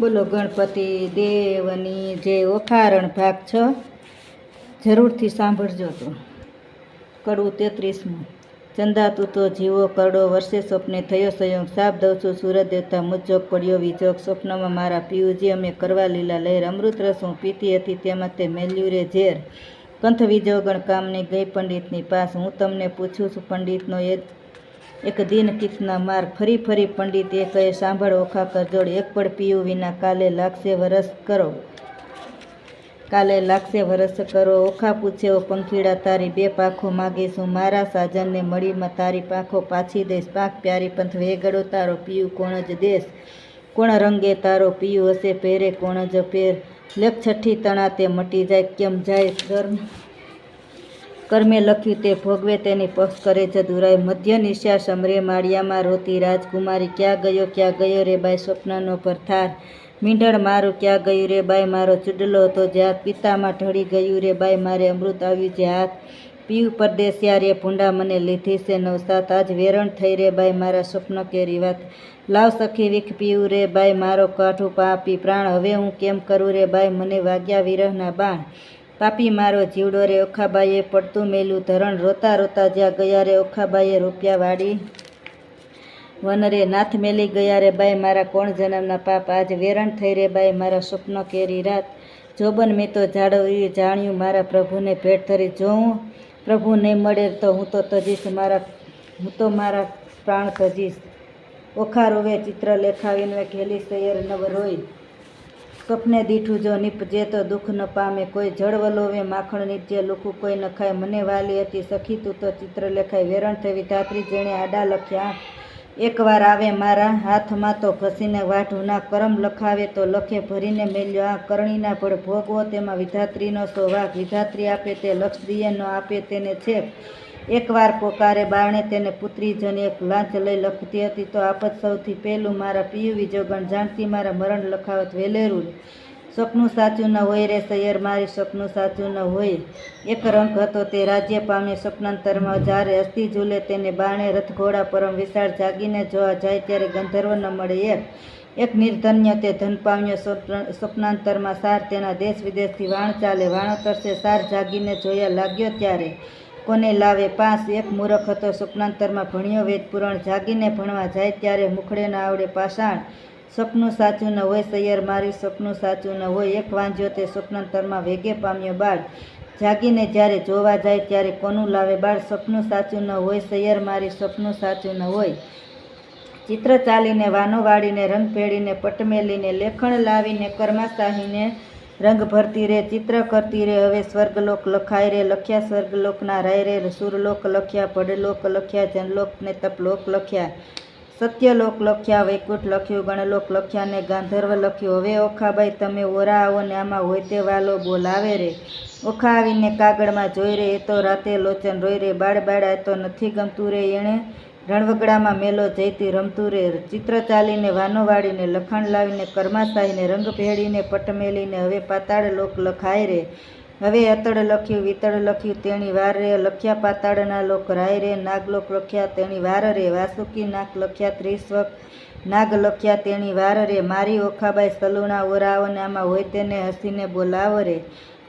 બોલો ગણપતિ દેવની જે ઓખારણ ભાગ છ, જરૂરથી સાંભળજો તો. કડવું તેત્રીસમું. ચંદા તું તો જીવો કરડો વર્ષે સ્વપ્ને થયો સંયોગ. સાપ દઉં છું સૂરજ દેવતા મુજોગ પડ્યો વિજોગ. સ્વપ્નમાં મારા પિયુજી અમે કરવા લીલા લહેર. અમૃત રસ હું પીતી હતી તેમાં તે મેલ્યું રે ઝેર. કંથ વિજોગણ કામની ગઈ પંડિતની પાસ. હું તમને પૂછું છું, પંડિતનો એ એક દિન કિતના માર ફરી ફરી પંડિત એ કહે, સાંભળ ઓખા કરજોડ એક પડ પીયું વિના કાલે લાગશે વરસ કરો. કાલે લાગશે વરસ કરો. ઓખા પૂછે, ઓ પંખીડા, તારી બે પાખો માગીશું. મારા સાજનને મળીમાં તારી પાખો પાછી દઈશ. પાક પ્યારી પંથ વેગડો તારો પીયું કોણ જ દેશ. કોણ રંગે તારો પીયું હશે પહેરે કોણ જ પહેર લેખ છઠ્ઠી તણા તે મટી જાય, કેમ જાય ધર્મ કર્મે લખ્યું તે ભોગવે તેની પક્ષ કરે છે દુરાય મધ્ય નિશા સમરે માળિયામાં રોતી રાજકુમારી, ક્યાં ગયો ક્યાં ગયો રે બાય સ્વપ્નનો પરથાર મીંઢળ મારું, ક્યાં ગયું રે બાઈ મારો ચૂડલો? હતો જ્યાં પિતામાં ઢળી ગયું રે બાઈ મારે અમૃત આવ્યું જે હાથ પીયું પરદેશિયા રે ભૂંડા મને લીધી છે નવસાત. આજ વેરણ થઈ રે બાઈ મારા સ્વપ્ન કેરી વાત લાવ સખી વીખ પીવું રે બાઈ મારો કાઠું પાપી પ્રાણ. હવે હું કેમ કરું રે બાઈ? મને વાગ્યા વિરહના બાણ. પાપી મારો જીવડો રે ઓખાબાઈએ પડતું મેલું ધરણ, રોતા રોતા જ્યાં ગયા રે ઓખાબાઈએ રૂપિયા વાળી વન રે નાથ મેલી ગયા રે બાઈ, મારા કોણ જન્મના પાપ? આજ વેરણ થઈ રે બાઈ, મારા સ્વપ્ન કેરી રાત. જોબન મેં તો જાળવ્યું જાણ્યું મારા પ્રભુને ભેટ ધરી. જો હું પ્રભુ નહીં મળે તો હું તો તજીશ મારા, હું તો મારા પ્રાણ તજીશ. ઓખા રોવે ચિત્ર લેખાવીને ઘેલી સૈયર નવ રોય દીઠું જો નીપજે તો દુઃખ ન પામે. કોઈ જળવલોવે માખણ નીપજે, લુખું કોઈ ન ખાય. મને વાલી હતી સખી, તું તો ચિત્ર લેખાય વેરણ થવી વિધાત્રી જેણે આડા લખ્યા એકવાર આવે મારા હાથમાં તો ઘસીને વાઢુના કરમ લખાવે તો લખે ભરીને મેલ્યો. આ કરણીના ભળ ભોગવો તેમાં વિધાત્રીનો સો વિધાત્રી આપે તે લક્ષ દિયે ન આપે તેને છેક. એકવાર પોકારે બારણે તેને પુત્રીજન એક લાંચ લઈ લખતી હતી, તો આપત સૌથી પહેલું મારા પિયુ વિજોગણ જાણતી મારા મરણ લખાવત વેલેરું સપનું સાચું ન હોય રે સૈયર, મારી સપનું સાચું ન હોય. એક રંગ હતો તે રાજ્ય પામે સ્વપ્નાંતરમાં જ્યારે અસ્થિ ઝૂલે તેને બાણે રથઘોડા પરમ વિશાળ જાગીને જોવા જાય ત્યારે ગંધર્વ ન મળે એક એક નિર્ધન્ય તે ધન પામ્યો સ્વપ્નાંતરમાં સાર તેના દેશ વિદેશથી વાણ ચાલે વાણો તરસે સાર જાગીને જોયા લાગ્યો ત્યારે. કોને લાવે પાસ? એક મૂરખ હતો, સ્વપ્નાંતરમાં ભણ્યો, વેદ પુરાણ જાગીને ભણવા જાય ત્યારે મુખડે ન આવડે પાષાણ. સપનું સાચું ન હોય સૈયર મારી સપનું સાચું ન હોય એક વાંજ્યો તે સ્વપ્નાંતરમાં વેગે પામ્યો બાળ. જાગીને જ્યારે જોવા જાય ત્યારે કોનું લાવે બાળ? સપનું સાચું ન હોય સૈયર મારી સપનું સાચું ન હોય. ચિત્ર ચાલીને વાનો વાળીને રંગ ભેળીને, પટમેલીને, લેખણ લાવીને કર્માશાહીને રંગ ભરતી રે, ચિત્ર કરતી રે, હવે સ્વર્ગલોક લખાય રે, લખ્યા સ્વર્ગલોકના રાય રે સુરલોક લખ્યા પડલોક લખ્યા, જનલોક ને તપલોક લખ્યા, સત્યલોક લખ્યા, વૈકુંઠ લખ્યું, ગણલોક લખ્યા ને ગાંધર્વ લખ્યું. હવે ઓખાબાઈ, તમે ઓરા આવો ને આમાં હોય તે વાલો બોલાવે રે. ઓખા આવીને કાગળમાં જોઈ રે, એ તો રાતે લોચન રોઈ રે, બાળ બાળ આ તો નથી ગમતું રે એણે રણવગડામાં મેલો જઈતી રમતું રે ચિત્ર ચાલીને, વાનો વાળીને, લખાણ લાવીને, કર્માશાહીને, રંગ ભેળીને પટમેલીને હવે પાતાળ લોક લખાય રે. હવે અતડ લખ્યું, વિતળ લખ્યું, તેણી વાર રે. લખ્યા પાતાળના લોક રાય રે. નાગલોક લખ્યા, તેણી વાર રે. વાસુકી નાક લખ્યા ત્રિસ્વક નાગ લખ્યા, તેણી વાર રે. મારી ઓખાબાઈ સલુણા ઓરાવને આમાં હોય તેને હસીને બોલાવ રે.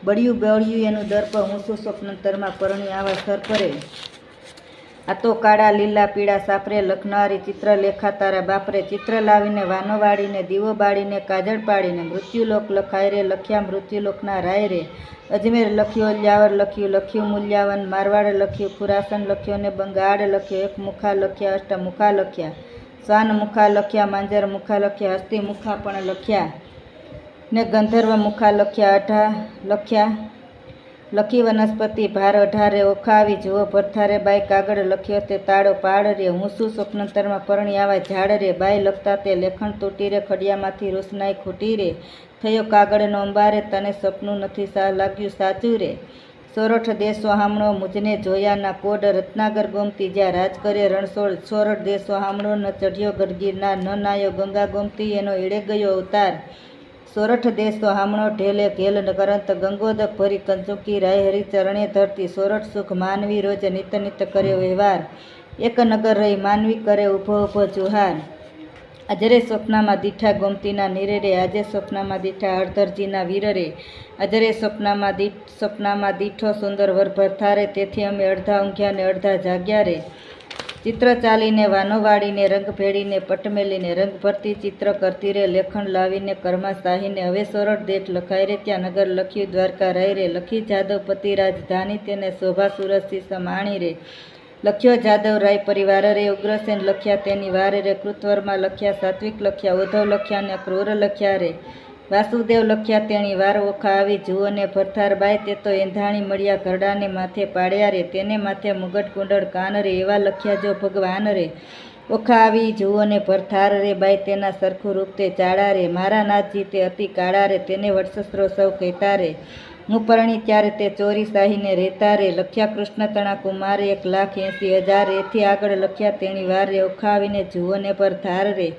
બળ્યું બળ્યું એનું દર્પ, હું શું સ્વપ્નંતરમાં પરણી આવા સર કરે આ તો કાળા, લીલા, પીળા, સાપરે લખનારી ચિત્ર લેખા તારા બાપરે ચિત્ર લાવીને, વાનો વાળીને, દીવો બાળીને, કાજળ પાડીને મૃત્યુલોક લખાય રે, લખ્યા મૃત્યુલોકના રાય રે. અજમેર લખ્યું અલ્યાવર લખ્યું લખ્યું મૂલ્યાવન, મારવાડ લખ્યું, ખુરાસન લખ્યો ને બંગાળ લખ્યો, એક મુખા લખ્યા, અષ્ટમુખા લખ્યા સ્વાન મુખા લખ્યા માંજર મુખા લખ્યા હસ્તી મુખા પણ લખ્યા ને ગંધર્વ મુખા લખ્યા, અઢા લખ્યા લખી વનસ્પતિ ભાર અઢારે ઓખાવી જુઓ. ભરથારે બાઈ કાગળ લખ્યો તે તાળો પાડ રે. હું શું સ્વપ્નંતરમાં પરણી આવા ઝાડ રે. બાઈ લખતા તે લેખણ તૂટી રે. ખડિયામાંથી રોશનાઈ ખૂટી રે. થયો કાગળનો અંબારે. તને સપનું નથી સા લાગ્યું સાચું રે. સોરઠ દેશો હામણો મુજને જોયાના કોડ રત્નાગર ગોમતી જ્યાં રાજ કરે રણછોડ. સોરઠ દેશો હામણો ન ચઢ્યો ગરગીરના, ન નાયો ગંગા ગોમતી. એનો એળે ગયો અવતાર. સોરઠ દેશો હામણો ઢેલે ઘેલ કરંત ગંગોદક ભરી કંચુકી રાય હરી ચરણે ધરતી. સોરઠ સુખ માનવી રોજ નિત નિત કર્યો વ્યવહાર. એક નગર રહી માનવી કરે ઊભો ઊભો જુહાર. અજરે સ્વપ્નમાં દીઠા ગોમતીના નિરેરે, આજે સ્વપ્નમાં દીઠા હળધરજીના વીરરે. અજરે સ્વપ્નમાં દીઠ, સ્વપ્નમાં દીઠો સુંદર વર ભરથારે તેથી અમે અડધા ઊંઘ્યા ને અડધા જાગ્યા રે. ચિત્ર ચાલીને વાનો વાળીને રંગ ભેળીને, પટમેલીને, રંગ ભરતી ચિત્ર કરતી રે લેખણ લાવીને, કર્મા સાહીને, હવે સોરઠ દેઠ લખાય રે, ત્યાં નગર લખ્યું, દ્વારકા રહી રે, લખી જાદવ પતિ રાજધાની તેને શોભા સુરસથી સમાણી રે. લખ્યો જાદવ રાય પરિવાર રે, ઉગ્રસેન લખ્યા તેની વાર રે, કૃતવરમાં લખ્યા, સાત્વિક લખ્યા, ઉદ્ધવ લખ્યા ને ક્રૂર લખ્યા રે. વાસુદેવ લખ્યા, તેણી વાર ઓખા આવી જુઓને ભરથાર બાય, તે તો એંધાણી મળ્યા ઘરડાને માથે પાડ્યા રે, તેને માથે મુગટ કુંડળ કાન રે, એવા લખ્યા જો ભગવાન રે. ઓખા આવી જુઓને ભરથાર રે બાય, તેના સરખું રૂપ તે ચાળા રે, મારા નાથજી તે અતિ કાળા રે, તેને વર્ષસ્ત્રો સૌ કહેતા રે. હું પરણી ત્યારે તે ચોરી સાહીને રહેતા રે, લખ્યા કૃષ્ણ તણા કુમારે એક લાખ એંસી હજાર, એથી આગળ લખ્યા, તેણી વાર રે, ઓખા આવીને જુઓને પર ધાર રે.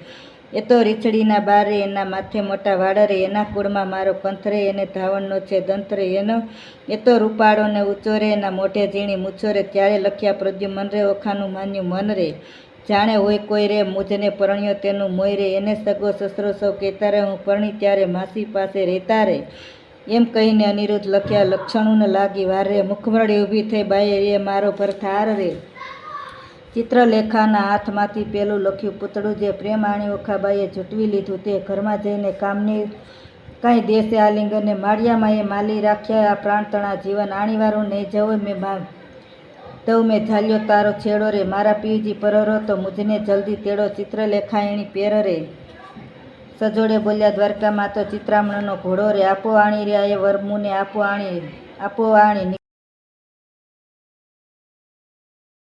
એ તો રીછડીના બારે, એના માથે મોટા વાડરે એના કુળમાં મારો કંથરે એને ધાવણનો છે દંતરે એનો. એ તો રૂપાળો ને ઊંચો રે, એના મોઢે ઝીણી મૂછો રે, ત્યારે લખ્યા પ્રદ્યુમન રે, ઓખાનું માન્યું મન રે. જાણે હોય કોઈ રે, મુજને પરણ્યો તેનું મોય રે, એને સગો સસરો સૌ કહેતા રે હું પરણી ત્યારે માસી પાસે રહેતા રે. એમ કહીને અનિરુદ્ધ લખ્યા, લક્ષણોને લાગી વાર મુખમરડી ઊભી થઈ બાઈએ રે મારો પરથાર રે. ચિત્રલેખાના હાથમાંથી પેલું લખ્યું પૂતળું જે પ્રેમ આણી ઓખાબાઈએ જૂટવી લીધું તે ઘરમાં જઈને કામની કાંઈ દેશે આલિંગને માળિયામાં એ માલી રાખ્યા, આ પ્રાણતણા જીવન આણીવારું નહીં જવું મેં મા તો મેં ઝાલ્યો તારો છેડો રે, મારા પીજી પરરો તો મુજને જલ્દી તેડો ચિત્રલેખા એણી પેર રે સજોડે બોલ્યા, દ્વારકામાં તો ચિત્રામણનો ઘોડો રે, આપો આણી રે એ વરમુને આપો આણી આપો આણી